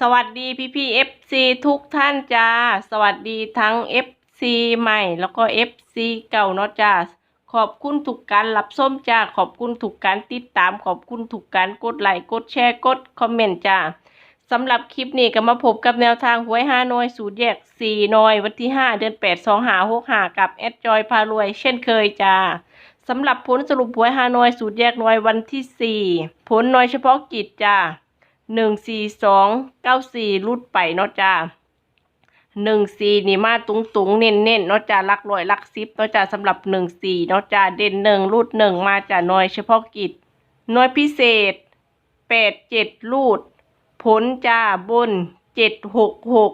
สวัสดีพี่พี่เอฟซีทุกท่านจ้า สวัสดีทั้ง FC ใหม่แล้วก็ FC เก่าเนาะจ้า ขอบคุณทุกการรับส้มจ้า ขอบคุณทุกการติดตาม ขอบคุณทุกการกดไลค์กดแชร์กดคอมเมนต์จ้าสำหรับคลิปนี้ก็มาพบกับแนวทางหวยห้าน้อยสูตรแยกสี่น้อยวันที่ห้าเดือนแปดสองหาหกหากับแอดจอยพารวย เช่นเคยจ้าสำหรับผลสรุปหวยฮานอยสูตรแยกหน่วยวันที่สี่ผลหน่วยเฉพาะกิจจ้า หนึ่งสี่สองเก้าสี่รุดไปเนาะจ้าหนึ่งสี่นี่มาตุงตุงเน้นเน้นเนาะจ้าลักร้อยลักสิบเนาะจ้าสำหรับหนึ่งสี่เนาะจ้าเด่นหนึ่งรูดหนึ่งมาจากน่วยเฉพาะกิจน่วยพิเศษแปดเจ็ดรูด ผลจ้าบนเจ็ดหกหก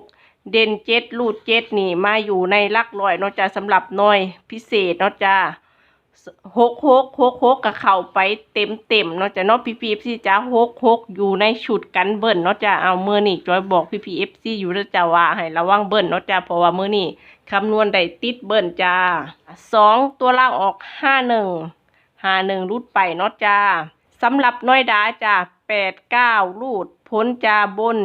เด่นเจ็ดรูดเจ็ดนี่มาอยู่ในลักร้อยเนาะจ้าสำหรับน่วยพิเศษเนาะจ้า หกหกหกหกกับเข่าไปเต็มเต็มเนาะจ้ะเนาะพีพีเอฟซีจ้าหกหกอยู่ในชุดกันเบิ้ลเนาะจ้ะเอามือนี่จอยบอกพีพีเอฟซีอยู่แล้วจ้าว่าให้ระวังเบิ้ลเนาะจ้ะเพราะว่ามือนี่คำนวณได้ติดเบิ้ลจ้าสองตัวล่างออกห้าหนึ่งห้าหนึ่งรูดไปเนาะจ้าสำหรับน้อยดาจ้าแปดเก้ารูดพ้นจ้าบน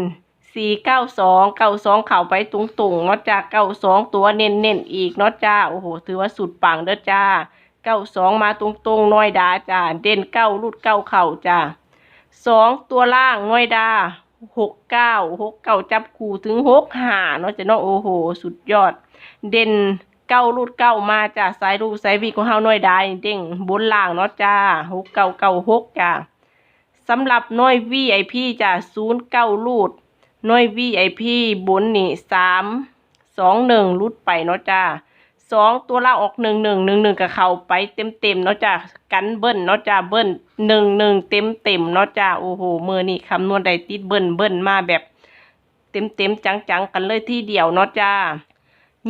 สี่เก้าสองเก้าสองเข่าไปตุงตุงเนาะจ้าเก้าสองตัวเน้นเน้นอีกเนาะจ้าโอ้โหถือว่าสุดปังเด้อจ้า เก้าสองมาตรงๆน้อยดาจ้าเด่นเก้ารุดเก้าเข่าจ้าสองตัวล่างน้อยดาหกเก้าหกเก้าจับคู่ถึงหกหาเนาะจ้ะเนาะโอ้โห สุดยอด เด่นเก้ารุดเก้ามาจ้าสายรูสายวีของเฮาน้อยดาเด้งบนล่างเนาะจ้าหกเก้าเก้าหกจ้าสำหรับน้อยวีไอพีจ้าศูนย์เก้ารูดน้อยวีไอพีบนนี่สามสองหนึ่งรุดไปเนาะจ้า สองตัวล่างออกหนึ่งหนึ่งหนึ่งหนึ่งกับเขาไปเต็มเต็มเนาะจ้ะกันเบิ้ลเนาะจ้ะเบิ้ลหนึ่งหนึ่งเต็มเต็มเนาะจ้ะโอ้โหมือนี่คำนวณได้ติดเบิ้ลเบิ้ลมาแบบเต็มเต็มจังๆกันเลยที่เดียวเนาะจ้า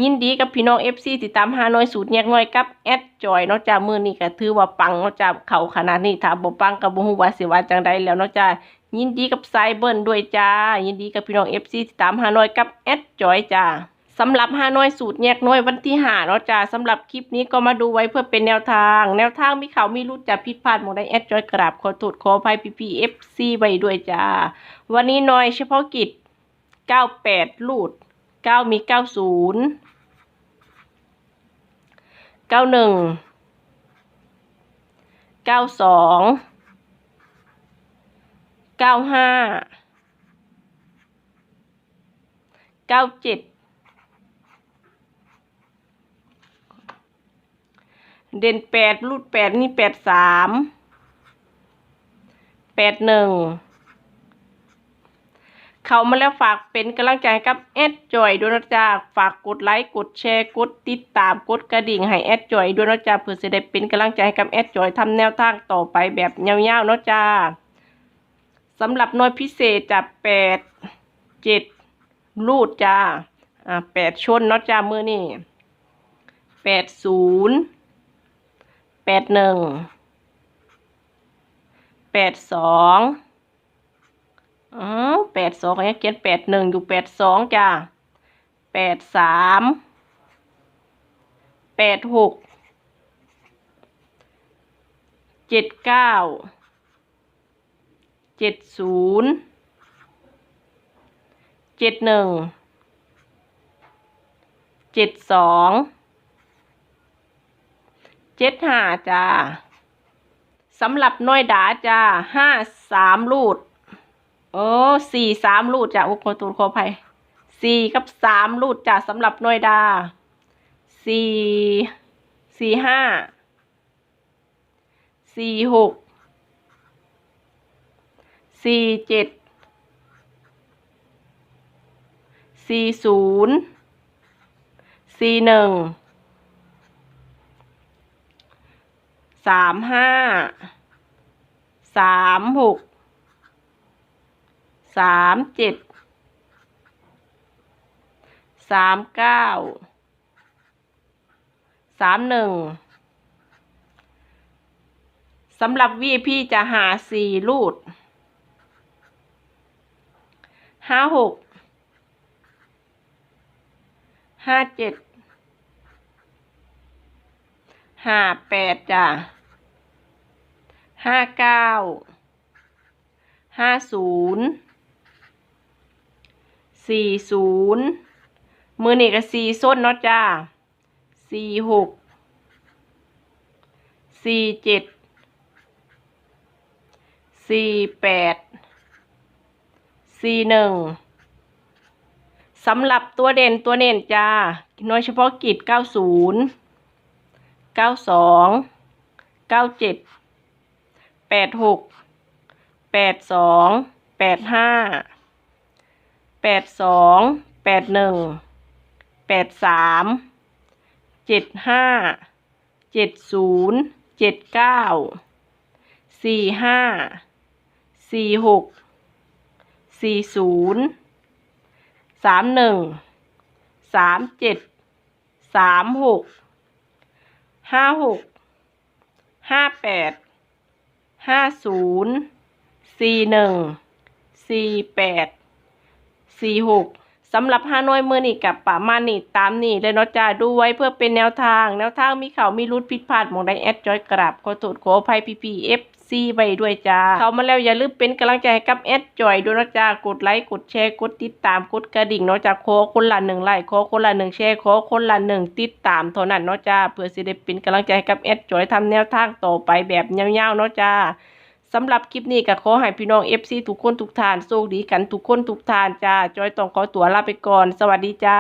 ยินดีกับพี่น้องเอฟซีติดตามหาน้อยสูตรแยกน้อยกับแอดจอยเนาะจ้ามือนี่ก็ถือว่าปังเนาะจ้าเขาขนาดนี้ถ้าบ่ปังกับบ่ฮู้ว่าสิว่าจังใดแล้วเนาะจ้ายินดีกับไซเบิ้ลด้วยจ้ายินดีกับพี่น้องเอฟซีติดตามหาน้อยกับแอดจอยจ้า สำหรับฮานอยสูตรแยกน้อยวันที่หาเนาะจ้าสำหรับคลิปนี้ก็มาดูไว้เพื่อเป็นแนวทาง แนวทางมีเขาวมีรุดจะผิดพลาดหมดได้แอดจอยกราบขอโทษขออภัยพีพีเอฟซีไว้ด้วยจ้า วันนี้น้อยเฉพาะกิจ98ลูด9มี90 91 92 95 97เด่ เด่นแปดรูดแปดนี่แปดสามแปดหนึ่งเขามาแล้วฝากเป็นกำลังใจกับแอดจอยด้วยนะจ๊ะฝากกดไลค์กดแชร์กดติดตามกดกระดิ่งให้แอดจอยด้วยนะจ๊ะเพื่อจะได้เป็นกำลังใจให้กับแอดจอยทำแนวทางต่อไปแบบยาวๆนะจ้าสำหรับน่วยพิเศษจะแปดเจ็ดรูดจ้าอ่าแปดชนเนาะจ้ามือนี่แปดศูนย์ แปดหนึ่งแปดสองอ๋อแปดสองยังเขียนแปดหนึ่งอยู่แปดสองจ้าแปดสามแปดหกเจ็ดเก้าเจ็ดศูนย์เจ็ดหนึ่งเจ็ดสอง เจ็ดห้าจ้าสำหรับน้อยดาจ้าห้าสามลูดโอ้สี่สามลูดจ้าโอ้ขอตูนขออภัยสี่กับสามลูดจ้าสำหรับน้อยดาสี่สี่ห้าสี่หกสี่เจ็ดสี่ศูนย์สี่หนึ่ง สามห้า สามหก สามเจ็ด สามเก้า สามหนึ่งสำหรับวีพี่จะหาสี่รูดห้าหก ห้าเจ็ด ห้าแปดจ้ะ ห้าเก้าห้าศูนย์สี่ศูนย์มือนี่ก็สี่ส้นเนาะจ้าสี่หกสี่เจ็ดสี่แปดสี่หนึ่งสำหรับตัวเด่นตัวเน่นจ้าโดยเฉพาะกิจเก้าศูนย์เก้าสองเก้าเจ็ด แปดหกแปดสองแปดห้าแปดสองแปดหนึ่งแปดสามเจ็ดห้าเจ็ดศูนย์เจ็ดเก้าสี่ห้าสี่หกสี่ศูนย์สามหนึ่งสามเจ็ดสามหกห้าหกห้าแปด ห้าศูนย์สี่หนึ่งสี่แปดสี่หก สำหรับฮานอยมือนี่กับป่ามานี่ตามนี่เลยเนาะจ้าดูไว้เพื่อเป็นแนวทาง แนวทางมีเขามีรุดผิดพลาดมองได้แอดจอยกราบขอโทษขออภัยพีพีเอฟซีไปด้วยจ้า เข้ามาแล้วอย่าลืมเป็นกำลังใจให้กับแอดจอยด้วยนาะจ้ากดไลค์กดแชร์กดติดตามกดกระดิ่งเนาะจ้าขอคนละหนึ่งไลค์ขอคนละหนึ่งแชร์ขอคนละหนึ่งติดตามเท่านั้นเนาะจ้าเพื่อสิได้เป็นกำลังใจให้กับแอดจอยทำแนวทางต่อไปแบบยาวๆเนาะจ้า สำหรับคลิปนี้ก็ขอให้พี่น้อง FC ทุกคนทุกทานโชคดีกันทุกคนทุกทานจ้า จอยต้องขอตัวลาไปก่อน สวัสดีจ้า